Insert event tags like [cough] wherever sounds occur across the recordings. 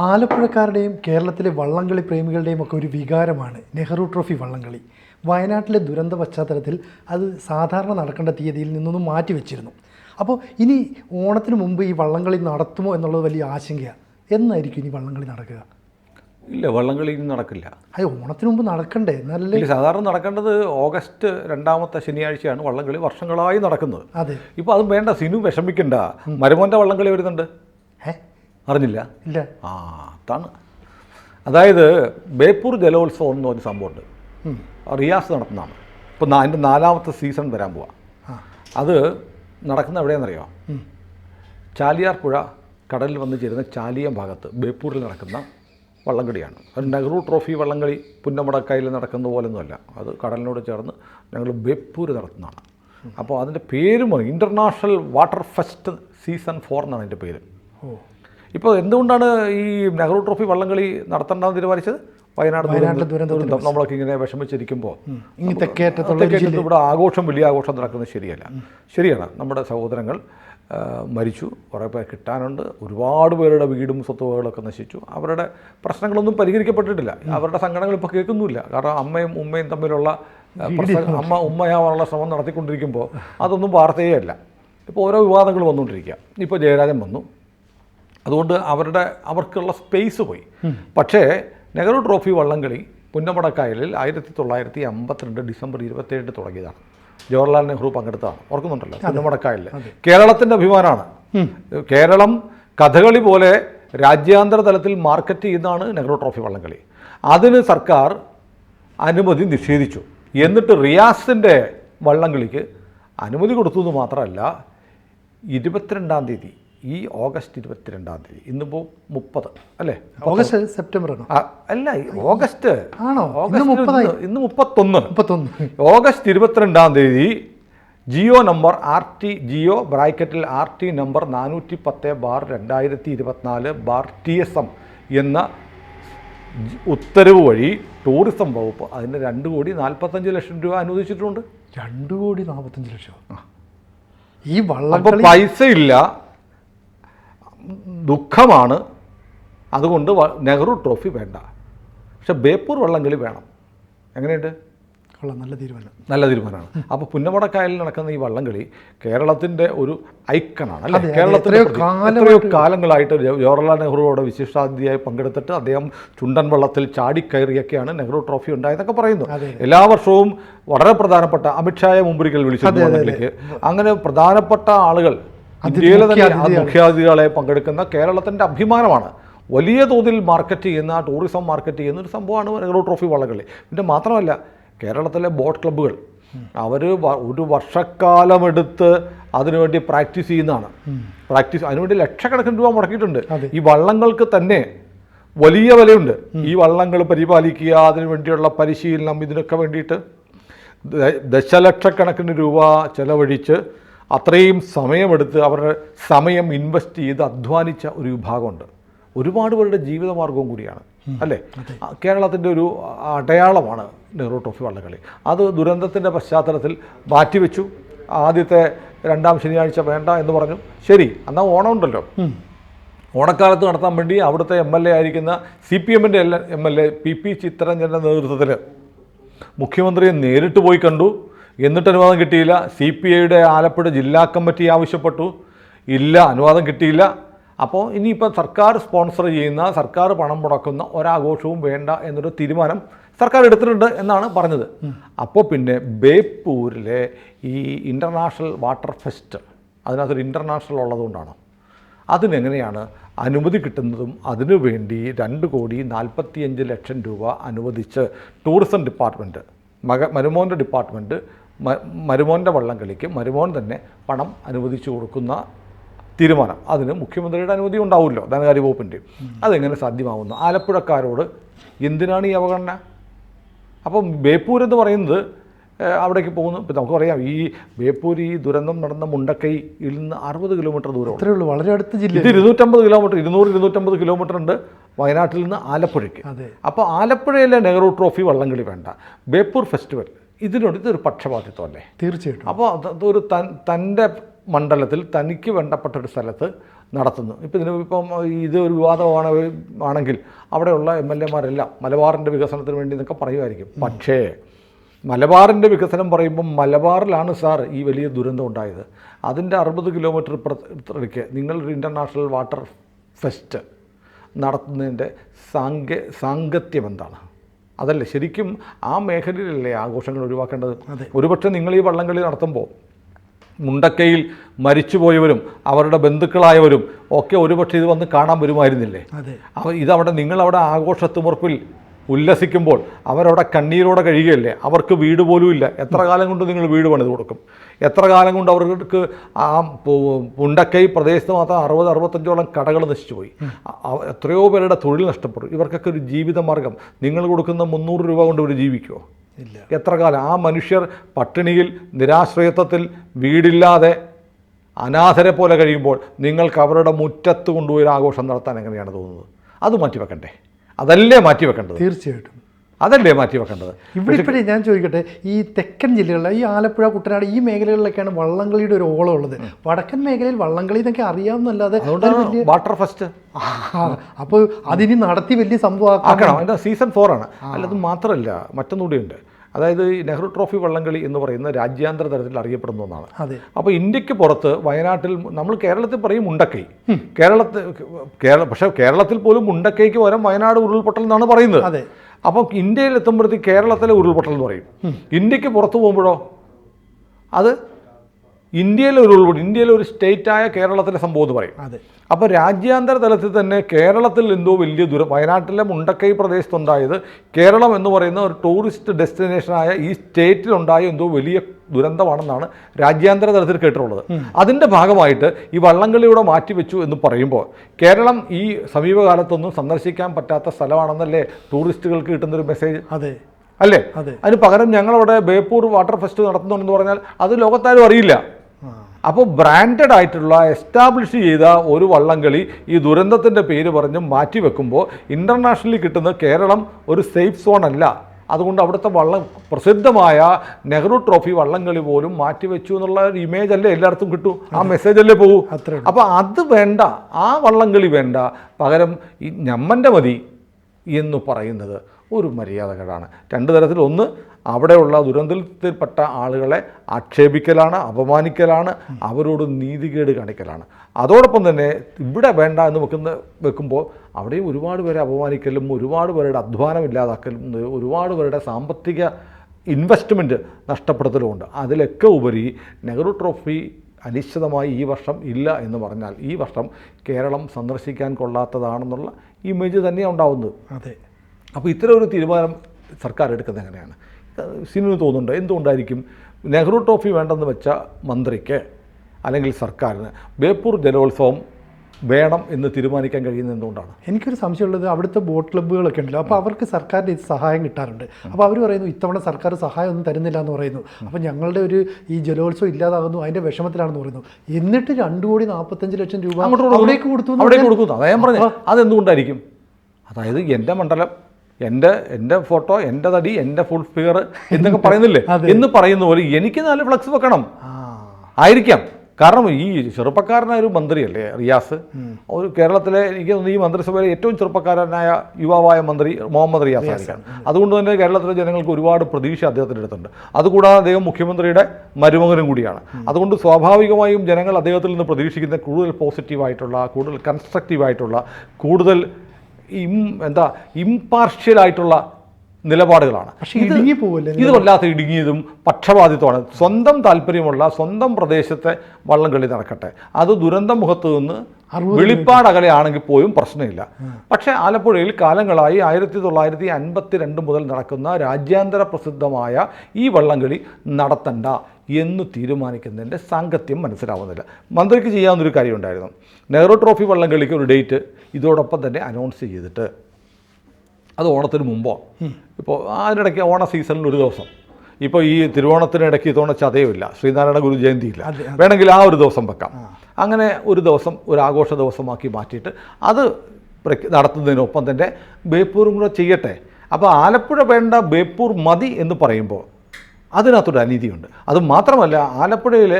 ആലപ്പുഴക്കാരുടെയും കേരളത്തിലെ വള്ളംകളി പ്രേമികളുടെയും ഒക്കെ ഒരു വികാരമാണ് നെഹ്റു ട്രോഫി വള്ളംകളി. വയനാട്ടിലെ ദുരന്ത പശ്ചാത്തലത്തിൽ അത് സാധാരണ നടക്കേണ്ട തീയതിയിൽ നിന്നൊന്നും മാറ്റിവെച്ചിരുന്നു. അപ്പോൾ ഇനി ഓണത്തിന് മുമ്പ് ഈ വള്ളംകളി നടത്തുമോ എന്നുള്ളത് വലിയ ആശങ്കയാണ് എന്നായിരിക്കും ഇനി വള്ളംകളി നടക്കുക? ഇല്ല വള്ളംകളി ഇനി നടക്കില്ല. അയ്യോ ഓണത്തിന് മുമ്പ് നടക്കണ്ടേ? നല്ല സാധാരണ നടക്കേണ്ടത് ഓഗസ്റ്റ് രണ്ടാമത്തെ ശനിയാഴ്ചയാണ് വള്ളംകളി വർഷങ്ങളായി നടക്കുന്നത്. അതെ. ഇപ്പോൾ അത് വേണ്ട സിനു വിഷമിക്കണ്ട. മരുമോന്റെ വള്ളംകളി വരുന്നുണ്ട്. ഏ അറിഞ്ഞില്ല. ഇല്ല. ആ അതാണ്. അതായത് ബേപ്പൂർ ജലോത്സവം എന്ന് പറഞ്ഞ സംഭവമുണ്ട്. റിയാസ് നടത്തുന്നതാണ്. ഇപ്പോൾ അതിന്റെ നാലാമത്തെ സീസൺ വരാൻ പോവാ. അത് നടക്കുന്ന എവിടെയാണെന്നറിയോ? ചാലിയാർ പുഴ കടലിൽ വന്ന് ചേരുന്ന ചാലിയം ഭാഗത്ത് ബേപ്പൂരിൽ നടക്കുന്ന വള്ളംകളിയാണ്. അത് നെഹ്റു ട്രോഫി വള്ളംകളി പുന്നമടക്കായിൽ നടക്കുന്ന പോലൊന്നുമല്ല. അത് കടലിനോട് ചേർന്ന് ഞങ്ങൾ ബേപ്പൂർ നടത്തുന്നതാണ്. അപ്പോൾ അതിന്റെ പേരും international water fest season four എന്നാണ് അതിന്റെ പേര്. ഓ. ഇപ്പോൾ എന്തുകൊണ്ടാണ് ഈ നെഹ്റു ട്രോഫി വള്ളംകളി നടത്തണ്ടെന്ന് തീരുമാനിച്ചത്? വയനാട് ദുരന്തം- നമ്മളൊക്കെ ഇങ്ങനെ വിഷമിച്ചിരിക്കുമ്പോൾ തെക്കേറ്റത്ത് ഇവിടെ ആഘോഷം വലിയ ആഘോഷം നടക്കുന്നത് ശരിയല്ല. ശരിയാണ്. നമ്മുടെ സഹോദരങ്ങൾ മരിച്ചു. കുറേ പേർ കിട്ടാനുണ്ട്. ഒരുപാട് പേരുടെ വീടും സ്വത്തുവകളൊക്കെ നശിച്ചു. അവരുടെ പ്രശ്നങ്ങളൊന്നും പരിഹരിക്കപ്പെട്ടിട്ടില്ല. അവരുടെ സങ്കടങ്ങൾ ഇപ്പോൾ കേൾക്കുന്നില്ല കാരണം അമ്മയും ഉമ്മയും തമ്മിലുള്ള അമ്മ ഉമ്മയാവാനുള്ള ശ്രമം നടത്തിക്കൊണ്ടിരിക്കുമ്പോൾ അതൊന്നും വാർത്തയേ അല്ല. ഇപ്പോൾ ഓരോ വിവാദങ്ങൾ വന്നുകൊണ്ടിരിക്കുക. ഇപ്പോൾ ജയരാജൻ വന്നു. അതുകൊണ്ട് അവരുടെ അവർക്കുള്ള സ്പേസ് പോയി. പക്ഷേ നെഹ്റു ട്രോഫി വള്ളംകളി പുന്നമടക്കായലിൽ ആയിരത്തി തൊള്ളായിരത്തി അമ്പത്തിരണ്ട് ഡിസംബർ ഇരുപത്തേഴ് തുടങ്ങിയതാണ്. ജവഹർലാൽ നെഹ്റു പങ്കെടുത്തതാണ്. ഓർക്കുന്നുണ്ടല്ലോ? പുന്നമടക്കായലിൽ കേരളത്തിന്റെ അഭിമാനമാണ്. കേരളം കഥകളി പോലെ രാജ്യാന്തര തലത്തിൽ മാർക്കറ്റ് ചെയ്യുന്നതാണ് നെഹ്റു ട്രോഫി വള്ളംകളി. അതിന് സർക്കാർ അനുമതി നിഷേധിച്ചു. എന്നിട്ട് റിയാസിന്റെ വള്ളംകളിക്ക് അനുമതി കൊടുത്തു എന്ന് മാത്രമല്ല ഇരുപത്തിരണ്ടാം തീയതി ഈ ഓഗസ്റ്റ് ഇരുപത്തിരണ്ടാം തീയതി ഇന്നിപ്പോൾ മുപ്പത് അല്ലേ? ഓഗസ്റ്റ് സെപ്റ്റംബർ അല്ല ഓഗസ്റ്റ്. ആണോ? ഇന്ന് ഓഗസ്റ്റ്. ഇന്ന് മുപ്പത്തൊന്ന്. മുപ്പത്തൊന്ന്. ഓഗസ്റ്റ് ഇരുപത്തിരണ്ടാം തീയതി Jio number R T Jio ബ്രാക്കറ്റിൽ ആർ ടി നമ്പർ നാനൂറ്റി പത്ത് ബാർ രണ്ടായിരത്തി ഇരുപത്തിനാല് ബാർ ടി എസ് എം എന്ന ഉത്തരവ് വഴി ടൂറിസം വകുപ്പ് അതിന് രണ്ട് കോടി നാൽപ്പത്തഞ്ച് ലക്ഷം രൂപ അനുവദിച്ചിട്ടുണ്ട്. രണ്ടു കോടി നാൽപ്പത്തഞ്ച് ലക്ഷം. ഈ വള്ളം പൈസ ഇല്ല ദുഃഖമാണ്. അതുകൊണ്ട് നെഹ്റു ട്രോഫി വേണ്ട. പക്ഷെ ബേപ്പൂർ വള്ളംകളി വേണം. എങ്ങനെയുണ്ട്? കൊള്ളാം നല്ല തീരുമാനം. നല്ല തീരുമാനമാണ്. അപ്പോൾ പുന്നമടക്കായലിൽ നടക്കുന്ന ഈ വള്ളംകളി കേരളത്തിന്റെ ഒരു ഐക്കണാണ് അല്ലേ? കേരളത്തിലെ. എത്രയോ കാലങ്ങളായിട്ട് ജവ- ജവഹർലാൽ നെഹ്റുവോടെ വിശിഷ്ടാതിഥിയായി പങ്കെടുത്തിട്ട് അദ്ദേഹം ചുണ്ടൻ വള്ളത്തിൽ ചാടിക്കയറിയൊക്കെയാണ് നെഹ്റു ട്രോഫി ഉണ്ടായതൊക്കെ പറയുന്നു. എല്ലാ വർഷവും വളരെ പ്രധാനപ്പെട്ട അമിത്ഷായെ മുമ്പൊരിക്കൽ വിളിച്ചു വള്ളംകളിക്ക്. അങ്ങനെ പ്രധാനപ്പെട്ട ആളുകൾ ഇന്ത്യയിലെ തന്നെ ആ മുഖ്യാതിഥികളെ പങ്കെടുക്കുന്ന കേരളത്തിന്റെ അഭിമാനമാണ്. വലിയ തോതിൽ മാർക്കറ്റ് ചെയ്യുന്ന ടൂറിസം മാർക്കറ്റ് ചെയ്യുന്ന ഒരു സംഭവമാണ് നെഹ്റു ട്രോഫി വള്ളംകളി പിന്നെ മാത്രമല്ല കേരളത്തിലെ ബോട്ട് ക്ലബ്ബുകൾ അവർ ഒരു വർഷക്കാലമെടുത്ത് അതിനുവേണ്ടി പ്രാക്ടീസ് ചെയ്യുന്നതാണ്. പ്രാക്ടീസ് അതിനുവേണ്ടി ലക്ഷക്കണക്കിന് രൂപ മുടക്കിയിട്ടുണ്ട്. ഈ വള്ളങ്ങൾക്ക് തന്നെ വലിയ വിലയുണ്ട്. ഈ വള്ളങ്ങൾ പരിപാലിക്കുക അതിനു വേണ്ടിയുള്ള പരിശീലനം ഇതിനൊക്കെ വേണ്ടിയിട്ട് ദശലക്ഷക്കണക്കിന് രൂപ ചെലവഴിച്ച് അത്രയും സമയമെടുത്ത് അവരുടെ സമയം ഇൻവെസ്റ്റ് ചെയ്ത് അധ്വാനിച്ച ഒരു വിഭാഗമുണ്ട്. ഒരുപാട് പേരുടെ ജീവിതമാർഗവും കൂടിയാണ്. അല്ലേ? കേരളത്തിന്റെ ഒരു അടയാളമാണ് നെഹ്റു ട്രോഫി വള്ളംകളി. അത് ദുരന്തത്തിന്റെ പശ്ചാത്തലത്തിൽ മാറ്റിവെച്ചു. ആദ്യത്തെ രണ്ടാം ശനിയാഴ്ച വേണ്ട എന്ന് പറഞ്ഞു. ശരി എന്നാൽ ഓണം ഉണ്ടല്ലോ ഓണക്കാലത്ത് നടത്താൻ വേണ്ടി അവിടുത്തെ എം എൽ എ ആയിരിക്കുന്ന സി പി എമ്മിന്റെ M L A P P ചിത്തരഞ്ജന്റെ നേതൃത്വത്തിൽ മുഖ്യമന്ത്രിയെ നേരിട്ട് പോയി കണ്ടു. എന്നിട്ട് അനുവാദം കിട്ടിയില്ല. സി പി ഐയുടെ ആലപ്പുഴ ജില്ലാ കമ്മിറ്റി ആവശ്യപ്പെട്ടു. ഇല്ല അനുവാദം കിട്ടിയില്ല. അപ്പോൾ ഇനിയിപ്പോൾ സർക്കാർ സ്പോൺസർ ചെയ്യുന്ന സർക്കാർ പണം മുടക്കുന്ന ഒരാഘോഷവും വേണ്ട എന്നൊരു തീരുമാനം സർക്കാർ എടുത്തിട്ടുണ്ട് എന്നാണ് പറഞ്ഞത്. അപ്പോൾ പിന്നെ ബേപ്പൂരിലെ ഈ ഇന്റർനാഷണൽ വാട്ടർ ഫെസ്റ്റ് അതിനകത്തൊരു ഇന്റർനാഷണൽ ഉള്ളതുകൊണ്ടാണ്. അതിനെങ്ങനെയാണ് അനുമതി കിട്ടുന്നതും അതിനുവേണ്ടി രണ്ട് കോടി നാൽപ്പത്തിയഞ്ച് ലക്ഷം രൂപ അനുവദിച്ച് ടൂറിസം ഡിപ്പാർട്ട്മെന്റ് മക മരുമോന്റെ ഡിപ്പാർട്ട്മെന്റ് മ- മരുമോന്റെ വള്ളംകളിക്ക് മരുമോൻ തന്നെ പണം അനുവദിച്ചു കൊടുക്കുന്ന തീരുമാനം. അതിന് മുഖ്യമന്ത്രിയുടെ അനുമതി ഉണ്ടാവുമല്ലോ ധനകാര്യ വകുപ്പിന്റെ അതെങ്ങനെ സാധ്യമാവുന്നു? ആലപ്പുഴക്കാരോട് എന്തിനാണ് ഈ അവഗണന? അപ്പം ബേപ്പൂർ എന്ന് പറയുന്നത് അവിടേക്ക് പോകുന്നു. ഇപ്പം നമുക്ക് പറയാം ഈ ബേപ്പൂർ ഈ ദുരന്തം നടന്ന മുണ്ടക്കൈയിൽ നിന്ന് അറുപത് കിലോമീറ്റർ ദൂരം അത്രേ ഉള്ളൂ വളരെ അടുത്ത ജില്ല ഇത് ഇരുന്നൂറ്റമ്പത് കിലോമീറ്റർ ഇരുന്നൂറ് ഇരുന്നൂറ്റമ്പത് കിലോമീറ്റർ ഉണ്ട് വയനാട്ടിൽ നിന്ന് ആലപ്പുഴയ്ക്ക്. അതെ. അപ്പോൾ ആലപ്പുഴയിലെ നെഹ്റു ട്രോഫി വള്ളംകളി വേണ്ട. ബേപ്പൂർ ഫെസ്റ്റിവൽ. ഇതിനോട് ഇതൊരു പക്ഷപാതിത്വം അല്ലേ തീർച്ചയായിട്ടും. അപ്പോൾ അത് അതൊരു തൻ തന്റെ മണ്ഡലത്തിൽ തനിക്ക് വേണ്ടപ്പെട്ട ഒരു സ്ഥലത്ത് നടത്തുന്നു. ഇപ്പം ഇതിന് ഇപ്പം ഇത് ഒരു വിവാദമാണ് ആണെങ്കിൽ അവിടെയുള്ള എം എൽ എമാരെല്ലാം മലബാറിന്റെ വികസനത്തിന് വേണ്ടി എന്നൊക്കെ പറയുമായിരിക്കും. പക്ഷേ മലബാറിന്റെ വികസനം പറയുമ്പം മലബാറിലാണ് സാർ ഈ വലിയ ദുരന്തം ഉണ്ടായത്. അതിന്റെ അറുപത് കിലോമീറ്റർ ഇപ്പുറത്തേക്ക് നിങ്ങളൊരു ഇന്റർനാഷണൽ വാട്ടർ ഫെസ്റ്റ് നടത്തുന്നതിന്റെ സാങ്ക സാങ്കത്യം എന്താണ്? അതല്ലേ ശരിക്കും ആ മേഖലയിലല്ലേ ആഘോഷങ്ങൾ ഒഴിവാക്കേണ്ടത്? ഒരുപക്ഷെ നിങ്ങൾ ഈ വള്ളംകളി നടത്തുമ്പോൾ മുണ്ടക്കയിൽ മരിച്ചുപോയവരും അവരുടെ ബന്ധുക്കളായവരും ഒക്കെ ഒരുപക്ഷെ ഇത് വന്ന് കാണാൻ വരുമായിരുന്നില്ലേ? അതെ. അപ്പോൾ ഇതവിടെ നിങ്ങളവിടെ ആഘോഷത്തുമുറപ്പിൽ ഉല്ലസിക്കുമ്പോൾ അവരവിടെ കണ്ണീരോടെ കഴിയുകയല്ലേ? അവർക്ക് വീട് പോലും ഇല്ല. എത്ര കാലം കൊണ്ട് നിങ്ങൾ വീട് പണിത് കൊടുക്കും? എത്ര കാലം കൊണ്ട് അവർക്ക് ആ പുണ്ടക്കൈ പ്രദേശത്ത് മാത്രം അറുപത് അറുപത്തഞ്ചോളം കടകൾ നശിച്ചു പോയി എത്രയോ പേരുടെ തൊഴിൽ നഷ്ടപ്പെടും ഇവർക്കൊക്കെ ഒരു ജീവിത മാർഗം. നിങ്ങൾ കൊടുക്കുന്ന മുന്നൂറ് രൂപ കൊണ്ട് ഇവർ ജീവിക്കുമോ ഇല്ല. എത്ര കാലം? ആ മനുഷ്യർ പട്ടിണിയിൽ നിരാശ്രയത്വത്തിൽ വീടില്ലാതെ അനാഥരെ പോലെ കഴിയുമ്പോൾ നിങ്ങൾക്ക് അവരുടെ മുറ്റത്ത് കൊണ്ടുപോയി ഒരു ആഘോഷം നടത്താൻ എങ്ങനെയാണ് തോന്നുന്നത്? അത് മാറ്റിവെക്കണ്ടേ? അതല്ലേ മാറ്റി വെക്കേണ്ടത്? തീർച്ചയായിട്ടും. അതല്ലേ മാറ്റി വെക്കേണ്ടത്? ഇവിടെ ഇപ്പോഴേ ഞാൻ ചോദിക്കട്ടെ ഈ തെക്കൻ ജില്ലകളിൽ ഈ ആലപ്പുഴ കുട്ടനാട് ഈ മേഖലകളിലൊക്കെയാണ് വള്ളംകളിയുടെ ഒരു ഓളം ഉള്ളത്. വടക്കൻ മേഖലയിൽ വള്ളംകളി എന്നൊക്കെ അറിയാവുന്നല്ലാതെ വാട്ടർ ഫെസ്റ്റ്. അപ്പോൾ അതിനി നടത്തി വലിയ സംഭവം ആക്കണം. എന്താ സീസൺ ഫോർ ആണ്. അല്ലത് മാത്രമല്ല മറ്റൊന്നുകൂടിയുണ്ട് അതായത് നെഹ്റു ട്രോഫി വള്ളംകളി എന്ന് പറയുന്ന രാജ്യാന്തര തലത്തിൽ അറിയപ്പെടുന്ന ഒന്നാണ്. അപ്പോൾ ഇന്ത്യയ്ക്ക് പുറത്ത് വയനാട്ടിൽ നമ്മൾ കേരളത്തിൽ പറയും മുണ്ടക്കൈ. കേരളത്തിൽ കേരള പക്ഷേ കേരളത്തിൽ പോലും മുണ്ടക്കൈക്ക് പകരം വയനാട് ഉരുൾപൊട്ടൽ എന്നാണ് പറയുന്നത്. അതെ. അപ്പോൾ ഇന്ത്യയിൽ എത്തുമ്പോഴത്തേക്ക് കേരളത്തിലെ ഉരുൾപൊട്ടൽ എന്ന് പറയും. ഇന്ത്യയ്ക്ക് പുറത്ത് പോകുമ്പോഴോ? അത് ഇന്ത്യയിലെ ഒരു ഉൾപ്പെടെ ഇന്ത്യയിലെ ഒരു സ്റ്റേറ്റായ കേരളത്തിലെ സംഭവം എന്ന് പറയും. അതെ. അപ്പോൾ രാജ്യാന്തര തലത്തിൽ തന്നെ കേരളത്തിൽ എന്തോ വലിയ ദുരം വയനാട്ടിലെ മുണ്ടക്കൈ പ്രദേശത്തുണ്ടായത് കേരളം എന്ന് പറയുന്ന ഒരു ടൂറിസ്റ്റ് ഡെസ്റ്റിനേഷനായ ഈ സ്റ്റേറ്റിലുണ്ടായ എന്തോ വലിയ ദുരന്തമാണെന്നാണ് രാജ്യാന്തര തലത്തിൽ കേട്ടിട്ടുള്ളത്. അതിന്റെ ഭാഗമായിട്ട് ഈ വള്ളംകളിയുടെ മാറ്റിവെച്ചു എന്ന് പറയുമ്പോൾ കേരളം ഈ സമീപകാലത്തൊന്നും സന്ദർശിക്കാൻ പറ്റാത്ത സ്ഥലമാണെന്നല്ലേ ടൂറിസ്റ്റുകൾക്ക് കിട്ടുന്നൊരു മെസ്സേജ് അതെ. അല്ലേ? അതെ. അതിന് പകരം ഞങ്ങളവിടെ ബേപ്പൂർ വാട്ടർ ഫെസ്റ്റ് നടത്തുന്നുണ്ടെന്ന് പറഞ്ഞാൽ അത് ലോകത്താരും അറിയില്ല. അപ്പോൾ ബ്രാൻഡഡ് ആയിട്ടുള്ള എസ്റ്റാബ്ലിഷ് ചെയ്ത ഒരു വള്ളംകളി ഈ ദുരന്തത്തിന്റെ പേര് പറഞ്ഞ് മാറ്റിവെക്കുമ്പോൾ ഇന്റർനാഷണലി കിട്ടുന്ന കേരളം ഒരു സേഫ് സോൺ അല്ല. അതുകൊണ്ട് അവിടുത്തെ വള്ളം പ്രസിദ്ധമായ നെഹ്റു ട്രോഫി വള്ളംകളി പോലും മാറ്റിവെച്ചു എന്നുള്ള ഒരു ഇമേജ് അല്ലേ എല്ലായിടത്തും കിട്ടൂ. ആ മെസ്സേജ് അല്ലേ പോകൂ അത്രേ അപ്പോൾ അത് വേണ്ട. ആ വള്ളംകളി വേണ്ട. പകരം ഈ ഞമ്മന്റെ മതി എന്ന് പറയുന്നത് ഒരു മര്യാദകളാണ് രണ്ട് തരത്തിൽ ഒന്ന് അവിടെയുള്ള ദുരന്തത്തിൽപ്പെട്ട ആളുകളെ ആക്ഷേപിക്കലാണ് അപമാനിക്കലാണ് അവരോട് നീതികേട് കാണിക്കലാണ്. അതോടൊപ്പം തന്നെ ഇവിടെ വേണ്ട എന്ന് വെക്കുന്ന വെക്കുമ്പോൾ അവിടെയും ഒരുപാട് പേരെ അപമാനിക്കലും ഒരുപാട് പേരുടെ അധ്വാനം ഇല്ലാതാക്കലും ഒരുപാട് പേരുടെ സാമ്പത്തിക ഇൻവെസ്റ്റ്മെന്റ് നഷ്ടപ്പെടുത്തലുമുണ്ട്. അതിലൊക്കെ ഉപരി നെഹ്റു ട്രോഫി അനിശ്ചിതമായി ഈ വർഷം ഇല്ല എന്ന് പറഞ്ഞാൽ ഈ വർഷം കേരളം സന്ദർശിക്കാൻ കൊള്ളാത്തതാണെന്നുള്ള ഇമേജ് തന്നെയാണ് ഉണ്ടാവുന്നത്. അതെ. അപ്പോൾ ഇത്തരം ഒരു തീരുമാനം സർക്കാർ എടുക്കുന്നത് എങ്ങനെയാണ്? സിനിമ തോന്നുന്നുണ്ട്? എന്തുകൊണ്ടായിരിക്കും? നെഹ്റു ട്രോഫി വേണ്ടെന്ന് വെച്ച മന്ത്രിക്ക് അല്ലെങ്കിൽ സർക്കാരിന് ബേപ്പൂർ ജലോത്സവം വേണം എന്ന് തീരുമാനിക്കാൻ കഴിയുന്നത് എന്തുകൊണ്ടാണ്? എനിക്കൊരു സംശയമുള്ളത് അവിടുത്തെ ബോട്ട് ക്ലബ്ബുകളൊക്കെ ഉണ്ടല്ലോ. അപ്പോൾ അവർക്ക് സർക്കാരിന്റെ സഹായം കിട്ടാറുണ്ട്. അപ്പോൾ അവർ പറയുന്നു ഇത്തവണ സർക്കാർ സഹായം ഒന്നും തരുന്നില്ല എന്ന് പറയുന്നു. അപ്പോൾ ഞങ്ങളുടെ ഒരു ഈ ജലോത്സവം ഇല്ലാതാകുന്നു അതിന്റെ വിഷമത്തിലാണെന്ന് പറയുന്നു. എന്നിട്ട് രണ്ട് കോടി നാൽപ്പത്തഞ്ച് ലക്ഷം രൂപ. അവിടേക്ക് കൊടുത്തു അവിടേക്ക് കൊടുക്കുന്നു. അതെന്തുകൊണ്ടായിരിക്കും? അതായത് എന്റെ മണ്ഡലം എന്റെ എന്റെ ഫോട്ടോ എന്റെ തടി എന്റെ ഫുൾ ഫിഗർ എന്നൊക്കെ [laughs] പറയുന്നില്ലേ? എന്ന് പറയുന്ന പോലെ എനിക്ക് നല്ല ഫ്ലക്സ് വെക്കണം. ആയിരിക്കാം. കാരണം ഈ ചെറുപ്പക്കാരനായ ഒരു മന്ത്രിയല്ലേ റിയാസ്? ഒരു കേരളത്തിലെ എനിക്ക് തോന്നുന്നു ഈ മന്ത്രിസഭയിലെ ഏറ്റവും ചെറുപ്പക്കാരനായ യുവാവായ മന്ത്രി മുഹമ്മദ് റിയാസ് ആയിരിക്കാം. അതുകൊണ്ട് തന്നെ കേരളത്തിലെ ജനങ്ങൾക്ക് ഒരുപാട് പ്രതീക്ഷ അദ്ദേഹത്തിന്റെ അടുത്തുണ്ട്. അതുകൂടാതെ അദ്ദേഹം മുഖ്യമന്ത്രിയുടെ മരുമകനും കൂടിയാണ്. അതുകൊണ്ട് സ്വാഭാവികമായും ജനങ്ങൾ അദ്ദേഹത്തിൽ നിന്ന് പ്രതീക്ഷിക്കുന്ന കൂടുതൽ പോസിറ്റീവായിട്ടുള്ള കൂടുതൽ കൺസ്ട്രക്റ്റീവായിട്ടുള്ള കൂടുതൽ ഇം എന്താ ഇംപാർഷ്യൽ ആയിട്ടുള്ള നിലപാടുകളാണ്. പക്ഷേ ഇടുങ്ങി പോവല്ലേ ഇത് വല്ലാത്ത ഇടുങ്ങിയതും പക്ഷപാതിത്വമാണ്. സ്വന്തം താല്പര്യമുള്ള സ്വന്തം പ്രദേശത്തെ വള്ളം കളി നടക്കട്ടെ. അത് ദുരന്തമുഖത്ത് നിന്ന് വെളിപ്പാടകലെയാണെങ്കിൽ പോലും പ്രശ്നമില്ല. പക്ഷേ ആലപ്പുഴയിൽ കാലങ്ങളായി ആയിരത്തി തൊള്ളായിരത്തി അൻപത്തി രണ്ട് മുതൽ നടക്കുന്ന രാജ്യാന്തര പ്രസിദ്ധമായ ഈ വള്ളംകളി നടത്തണ്ട. എന്ന് തീരുമാനിക്കുന്നതിന്റെ സാങ്കത്യം മനസ്സിലാവുന്നില്ല. മന്ത്രിക്ക് ചെയ്യാവുന്നൊരു കാര്യമുണ്ടായിരുന്നു. നെഹ്റു ട്രോഫി വള്ളംകളിക്ക് ഒരു ഡേറ്റ് ഇതോടൊപ്പം തന്നെ അനൗൺസ് ചെയ്തിട്ട്. അത് ഓണത്തിന് മുമ്പോ? ഇപ്പോൾ അതിനിടയ്ക്ക് ഓണ സീസണിൽ ഒരു ദിവസം. ഇപ്പോൾ ഈ തിരുവോണത്തിനിടയ്ക്ക് ഇത്തവണ ചതയുമില്ല. ശ്രീനാരായണ ഗുരു ജയന്തിയില്ല വേണമെങ്കിൽ ആ ഒരു ദിവസം വെക്കാം. അങ്ങനെ ഒരു ദിവസം ഒരു ആഘോഷ ദിവസമാക്കി മാറ്റിയിട്ട് അത് നടത്തുന്നതിനൊപ്പം തന്നെ ബേപ്പൂരും കൂടെ ചെയ്യട്ടെ. അപ്പോൾ ആലപ്പുഴ വേണ്ട ബേപ്പൂർ മതി എന്ന് പറയുമ്പോൾ അതിനകത്തൊരു അനീതിയുണ്ട്. അത് മാത്രമല്ല ആലപ്പുഴയിൽ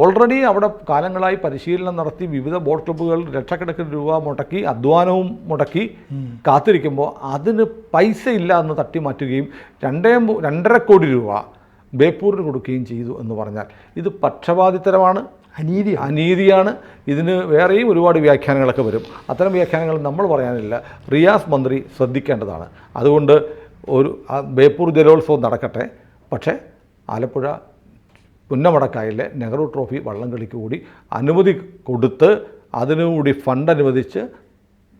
ഓൾറെഡി അവിടെ കാലങ്ങളായി പരിശീലനം നടത്തി വിവിധ ബോട്ട് ക്ലബ്ബുകൾ ലക്ഷക്കണക്കിന് രൂപ മുടക്കി അധ്വാനവും മുടക്കി കാത്തിരിക്കുമ്പോൾ അതിന് പൈസ ഇല്ല എന്ന് തട്ടി മാറ്റുകയും രണ്ടേ രണ്ടര കോടി രൂപ ബേപ്പൂരിന് കൊടുക്കുകയും ചെയ്തു എന്ന് പറഞ്ഞാൽ ഇത് പക്ഷപാതിത്തരമാണ് അനീതി അനീതിയാണ്. ഇതിന് വേറെയും ഒരുപാട് വ്യാഖ്യാനങ്ങളൊക്കെ വരും. അത്തരം വ്യാഖ്യാനങ്ങൾ നമ്മൾ പറയാനില്ല. റിയാസ് മന്ത്രി ശ്രദ്ധിക്കേണ്ടതാണ്. അതുകൊണ്ട് ഒരു ബേപ്പൂർ ജലോത്സവം നടക്കട്ടെ. പക്ഷേ ആലപ്പുഴ പുന്നമടക്കായലിലെ നെഹ്റു ട്രോഫി വള്ളംകളിക്ക് കൂടി അനുമതി കൊടുത്ത് അതിനുകൂടി ഫണ്ട് അനുവദിച്ച്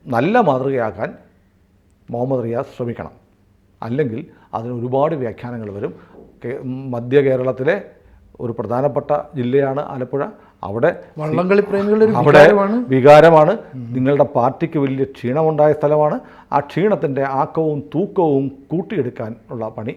നല്ല മാതൃകയാക്കാൻ മുഹമ്മദ് റിയാസ് ശ്രമിക്കണം. അല്ലെങ്കിൽ അതിന് ഒരുപാട് വ്യാഖ്യാനങ്ങൾ വരും. മധ്യ കേരളത്തിലെ ഒരു പ്രധാനപ്പെട്ട ജില്ലയാണ് ആലപ്പുഴ. അവിടെ വള്ളംകളി പ്രേമികളുടെ അവിടെ വികാരമാണ്. വികാരമാണ്. നിങ്ങളുടെ പാർട്ടിക്ക് വലിയ ക്ഷീണമുണ്ടായ സ്ഥലമാണ്. ആ ക്ഷീണത്തിന്റെ ആക്കവും തൂക്കവും കൂട്ടിയെടുക്കാൻ ഉള്ള പണി